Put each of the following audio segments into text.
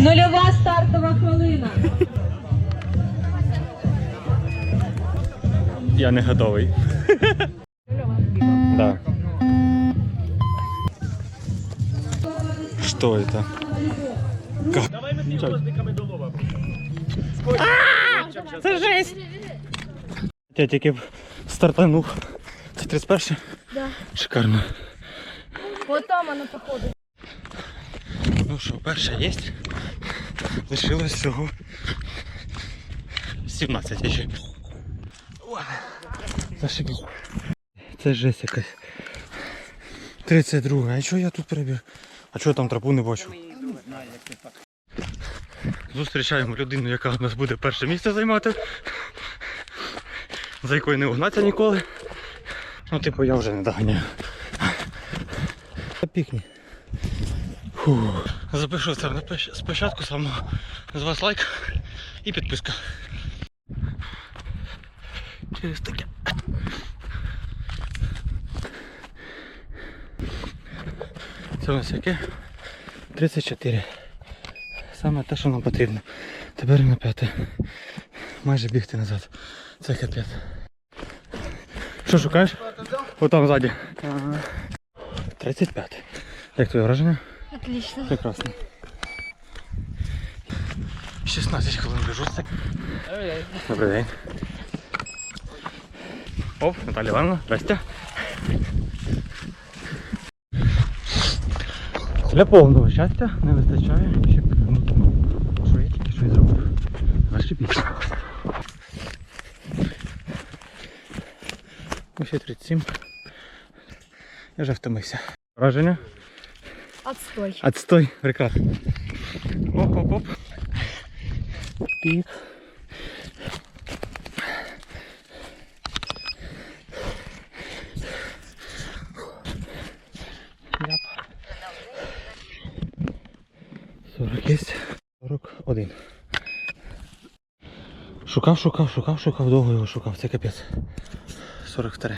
Нульова стартова хвилина. Я не готовий. Да. Что это? Давай ми підвозниками до лова. Це жесть! Я тільки стартанув. Це 31? Да. Шикарно. Вот там она походу. Ну що, перша є. Лишилось всього 17 ще. Ой, Це жесть якась. 32. А чого я тут перебіг? А чого там тропу не бачу? Зустрічаємо людину, яка у нас буде перше місце займати. За якою не угнаться ніколи. Ну, типу, я вже не доганяю. Пікні. Запишу це спочатку самого з вас лайк і підписка. Через таке. Це у нас яке? 34. Саме те, що нам потрібно. Тепер на п'яте. Майже бігти назад. Це капець. Що шукаєш? Отам ззаді. 35. Як твоє враження? Отлично. Прекрасно. 16 хвилин біжу. Добрий день. Оп, Наталя Івановна, здрасте. Для повного щастя не вистачає ще минути. Що я тільки що і зробив. Зашипіть. Ну, ще 37. Я вже втомився. Враження? Отстой. Отстой, прекрасно. Оп-оп-оп. Пик. Ляп. 40 есть. 41. Шукав, шукав, шукав, шукав, довго його шукав, це капець. 42.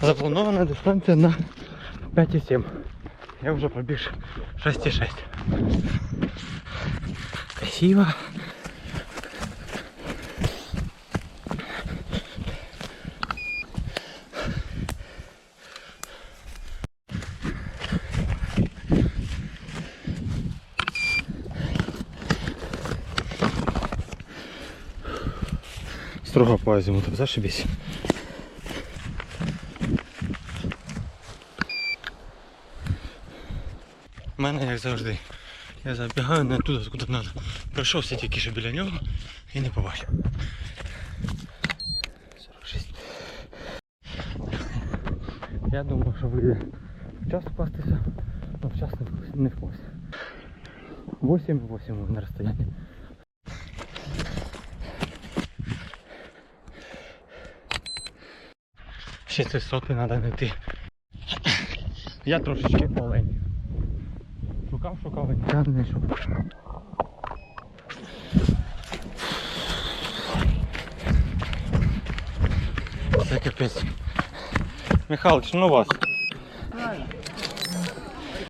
Запланована дистанція на 5,7. Я вже пробіг 6,6. Красиво. Строго по азимуту, зашибись. У мене як завжди. Я забігаю не туди, куди треба. Пройшовся тільки що біля нього і не побачив. 46. Я думав, що вийде вчасно вкластися, але вчасно не вклався. 8-8 на розстоянні. Ще це соти треба знайти. Я трошечки олень. Шукав, шукав, і ніде не знайшов. Це капець. Михайлович, ну вас.